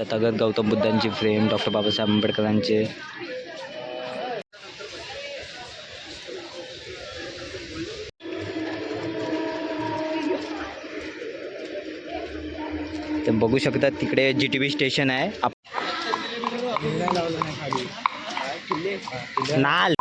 तथागत गौतम बुद्धांची frame doctor Babasaheb आंबेडकरांचे. ते बघू शकता तिकडे जी टी व्ही स्टेशन आहे. नाल.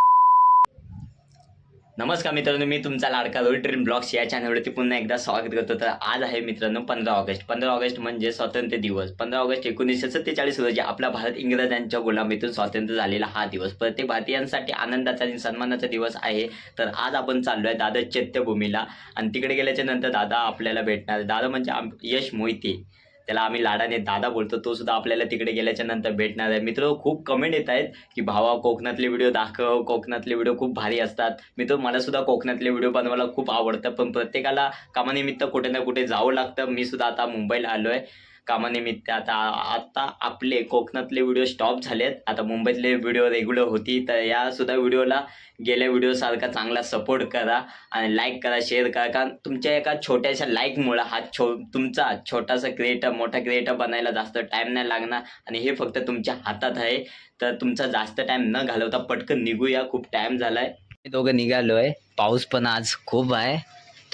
नमस्कार मित्रांनो मी तुमचा लाडका रोड ड्रीम ब्लॉग्स या चॅनलवरती पुन्हा एकदा स्वागत करतो. तर आज आहे मित्रांनो पंधरा ऑगस्ट. पंधरा ऑगस्ट म्हणजे स्वातंत्र्य दिवस. पंधरा ऑगस्ट एकोणीसशे सत्तेचाळीस रोजी आपला भारत इंग्रजांच्या गुलामीतून स्वातंत्र्य झालेला हा दिवस. प्रत्येक भारतीयांसाठी आनंदाचा आणि सन्मानाचा दिवस आहे. तर आज आपण चाललोय दादा चैत्यभूमीला. आणि तिकडे गेल्याच्यानंतर दादा आपल्याला भेटणार. दादा म्हणजे आम- यश मोहिते. त्याला आम्ही लाडाने दादा बोलतो तो सुद्धा आपल्याला तिकडे गेल्याच्यानंतर भेटणार आहे. मित्र खूप कमेंट येत आहेत की भावा कोकणातले व्हिडिओ दाखव कोकणातले व्हिडिओ खूप भारी असतात. मित्र मला सुद्धा कोकणातले व्हिडिओ बनवायला खूप आवडतं. पण प्रत्येकाला कामानिमित्त कुठे ना कुठे जावं लागतं. मी सुद्धा आता मुंबईला आलो आहे कामानिमित्त आता आता आपले कोकणातले व्हिडिओ स्टॉप झालेत. आता मुंबईतले व्हिडिओ रेग्युलर होती तर यासुद्धा व्हिडिओला गेल्या व्हिडिओसारखा चांगला सपोर्ट करा आणि लाईक करा शेअर करा. कारण तुमच्या एका छोट्याशा लाईकमुळं हा छो तुमचा छोटासा क्रिएटर मोठा क्रिएटर बनायला जास्त टाईम नाही लागणार. आणि हे फक्त तुमच्या हातात आहे. तर तुमचा जास्त टाईम न घालवता पटकन निघूया. खूप टाईम झाला आहे दोघं निघालो आहे पाऊस पण आज खूप आहे.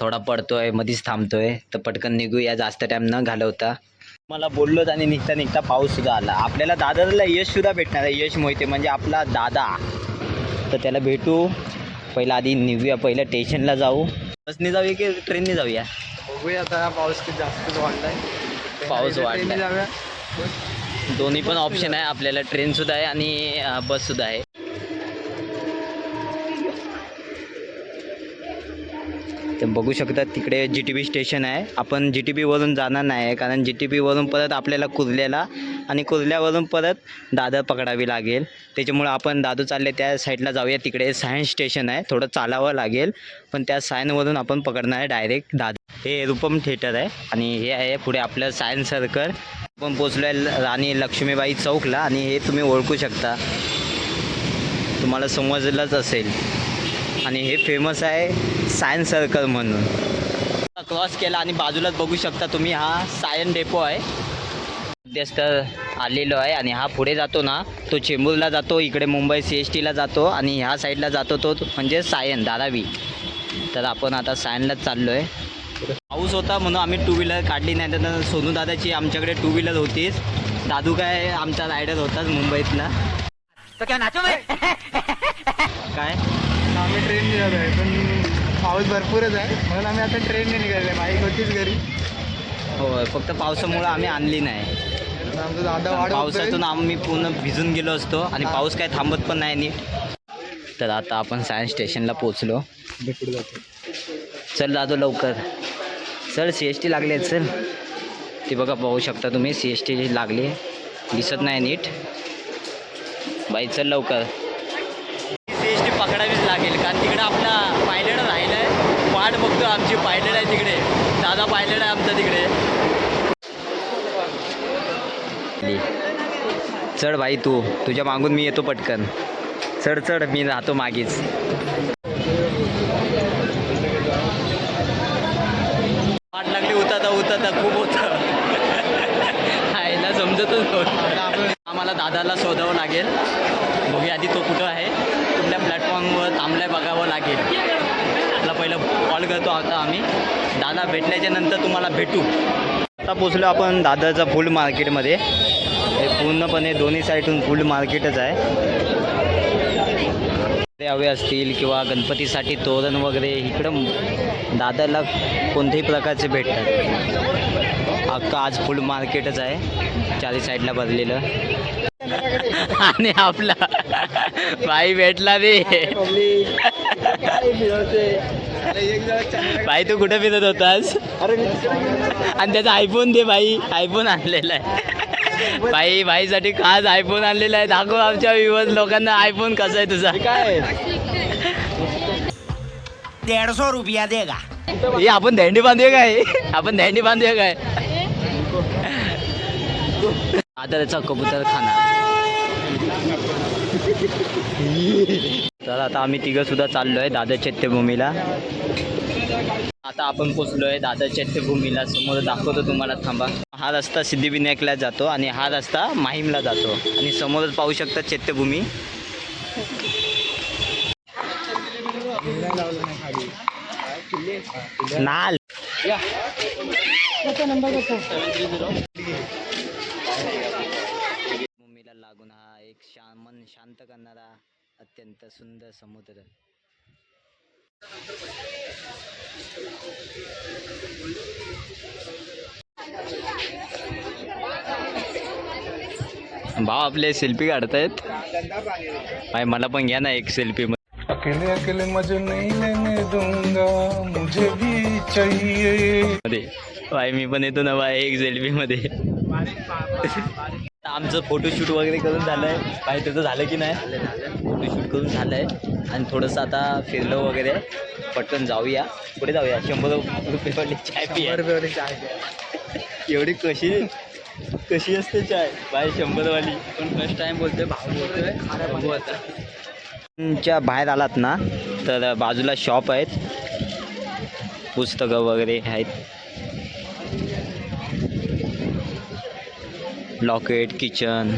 थोडा पडतोय मध्येच थांबतोय. तर पटकन निघूया. जास्त टाईम न घालवता. मला बोललोच आणि निघता निघता पाऊस सुद्धा आला. आपल्याला दादाला यश सुद्धा भेटणार आहे. यश मोहिते म्हणजे आपला दादा. तर त्याला भेटू. पहिला आधी निघूया. पहिल्या स्टेशनला जाऊ. बसने जाऊया की ट्रेनने जाऊया? बघूया आता पाऊस किती जास्तच वाढलाय. पाऊस जाऊया. दोन्ही पण ऑप्शन आहे. आपल्याला ट्रेन सुद्धा आहे आणि बस सुद्धा आहे. तर बघू शकता तिकडे जी टी बी स्टेशन आहे. आपण जी टी बीवरून जाणार नाही आहे कारण जी टी बीवरून परत आपल्याला कुर्ल्याला आणि कुर्ल्यावरून परत दादर पकडावी लागेल. त्याच्यामुळं आपण दादू चालले त्या साईडला जाऊया. तिकडे सायन्स स्टेशन आहे. थोडं चालावं लागेल पण त्या सायनवरून आपण पकडणार आहे डायरेक्ट दादर. हे रूपम थिएटर आहे आणि हे आहे पुढे आपलं सायन्स सर्कल आपण पोचलो आहे राणी लक्ष्मीबाई चौकला आणि हे तुम्ही ओळखू शकता. तुम्हाला समजलंच असेल. आणि हे फेमस आहे सायन्स सर्कल म्हणून. क्रॉस केला आणि बाजूलाच बघू शकता तुम्ही हा सायन डेपो आहे. मध्यस्थ आलेलो आहे आणि हा पुढे जातो ना तो चेंबूरला जातो इकडे मुंबई सी एस टीला जातो आणि ह्या साईडला जातो तो म्हणजे सायन धारावी. तर आपण आता सायनलाच चाललो आहे पाऊस होता म्हणून आम्ही टू व्हीलर काढली नाही तर सोनू दादाची आमच्याकडे टू व्हीलर होतीच. दादू काय आमचा रायडर होताच मुंबईतला. काय? आम्ही ट्रेन निघालो आहे पण पाऊस भरपूरच आहे. म्हणून आम्ही आता ट्रेनने निघालो आहे. बाईक होतीच घरी. हो फक्त पावसामुळं आम्ही आणली नाही. आता आमचा दादा वाढ पावसातून आम्ही पूर्ण भिजून गेलो असतो आणि पाऊस काय थांबत पण नाही नीट. तर आता आपण सायन्स स्टेशनला पोचलो जातो. चल दादू लवकर. चल सी एस टी लागली आहे चल. ते बघा पाहू शकता तुम्ही सी एस टी लागली. दिसत नाही नीट. बाई चल लवकर. टी पकडावीच लागेल कारण तिकडे आपला पायलट राहिला आहे वाट बघतो आमची पायलट आहे तिकडे. दादा पायलट आहे आमचा तिकडे. चढ भाई तू. तुझ्या मागून मी येतो पटकन. चढ चढ. मी राहतो मागेच. वाट लागली उताता उताता खूप होतं आईला समजतच नव्हतं. आम्हाला दादाला शोधावं लागेल. बघूया आधी तो कुठं आहे. कुठल्या प्लॅटफॉर्मवर थांबल्या बघावं लागेल. आपला पहिलं कॉल करतो आता आम्ही. दादा भेटल्याच्या नंतर तुम्हाला भेटू. आता पोचलो आपण दादाचा फुल मार्केटमध्ये. हे पूर्णपणे दोन्ही साईडून फुल मार्केटच आहे. ते हवे असतील किंवा गणपतीसाठी तोरण वगैरे इकडं दादाला कोणत्याही प्रकारचे भेटतात. अख्खा आज फुल मार्केटच आहे. चारी साईडला भरलेलं. आणि आपला भाई भेटला रे भाई तू कुठे फिरत होतास? आणि त्याचा आयफोन दे भाई. आयफोन आणलेला आहे. भाई भाईसाठी खास आयफोन आणलेला आहे. दाखव आमच्या विवत लोकांना आयफोन कसा आहे तुझा. काय रुपया देगा हे आपण दंडी बांधूया काय? आपण दंडी बांधूया काय? आता त्याचा कबूतर खाना तर आता आम्ही तिघं सुद्धा चाललो आहे दादा चैत्यभूमीला. आता आपण पोचलोय दादा चैत्यभूमीला. समोर दाखवतो तुम्हाला थांबा. हा रस्ता सिद्धिविनायकला जातो आणि हा रस्ता माहीमला जातो. आणि समोरच पाहू शकता चैत्यभूमी. नाल. नंबर शा मन शांत करणारा अत्यंत सुंदर समुद्र. भाव आपले सेल्फी काढतायत. भाई मला पण घ्या ना एक सेल्फी अकेले अकेले मजे नहीं लेने दूंगा मुझे भी चाहिए। मध्ये. भाई मी पण येतो ना भाई एक सेल्फी मध्ये. आमचं फोटोशूट वगैरे करून झालंय. भाई त्याचं झालं की नाही. फोटोशूट करून झालंय. आणि थोडंसं आता फिरलो वगैरे. पटकन जाऊया. पुढे जाऊया? शंभर रुपये वाली चाय पिया एवढी कशी कशी असते चाय? भाई शंभरवाली पण फर्स्ट टाइम बोलतोय भाव बोलतोय. बघू आता. च्या बाहेर आलात ना तर बाजूला शॉप आहेत. पुस्तकं वगैरे आहेत. लॉकेट किचन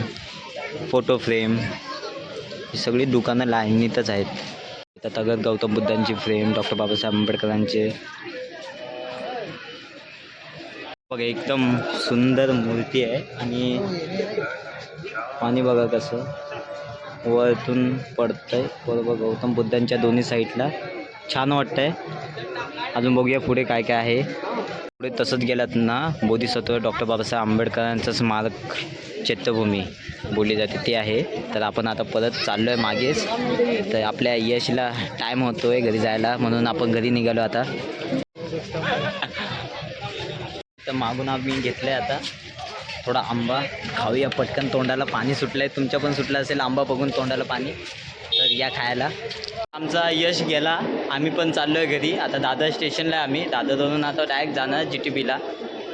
फोटो फ्रेम ही सगळी दुकानं लाईनीतच आहेत. त्यात गौतम बुद्धांची फ्रेम डॉक्टर बाबासाहेब आंबेडकरांचे. बघा एकदम सुंदर मूर्ती आहे आणि पाणी बघा कसं वरतून पडतंय. बरोबर गौतम बुद्धांच्या दोन्ही साईडला. छान वाटतंय. अजून बघूया पुढे काय काय आहे. पुढे तसंच गेलात ना बोधिसत्व डॉक्टर बाबासाहेब आंबेडकरांचं स्मारक चैत्यभूमी बोलली जाते ते आहे. तर आपण आता परत चाललो आहे मागेच. तर आपल्या यशला टाईम होतो आहे घरी जायला म्हणून आपण घरी निघालो आता. तर मागून आम्ही घेतलं आहे आता. थोडा आंबा खाऊया पटकन तोंडाला पाणी सुटलं आहे तुमच्या पण सुटलं असेल आंबा बघून तोंडाला पाणी. तर या खायला. आमचा यश गेला. आम्ही पण चाललो आहे घरी. आता दादर स्टेशनला आहे आम्ही. दादरवरून आता डायरेक्ट जाणार जी टी बीला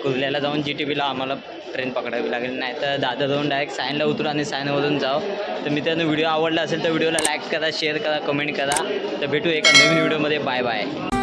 कुर्ल्याला जाऊन जी टी बीला आम्हाला ट्रेन पकडावी लागेल. नाही तर दादरवरून डायरेक्ट सायनला उतरू आणि सायनवरून जाऊ. तर मित्रांनो व्हिडिओ आवडला असेल तर व्हिडिओला लाईक करा शेअर करा कमेंट करा. तर भेटू एका नवीन व्हिडिओमध्ये बाय बाय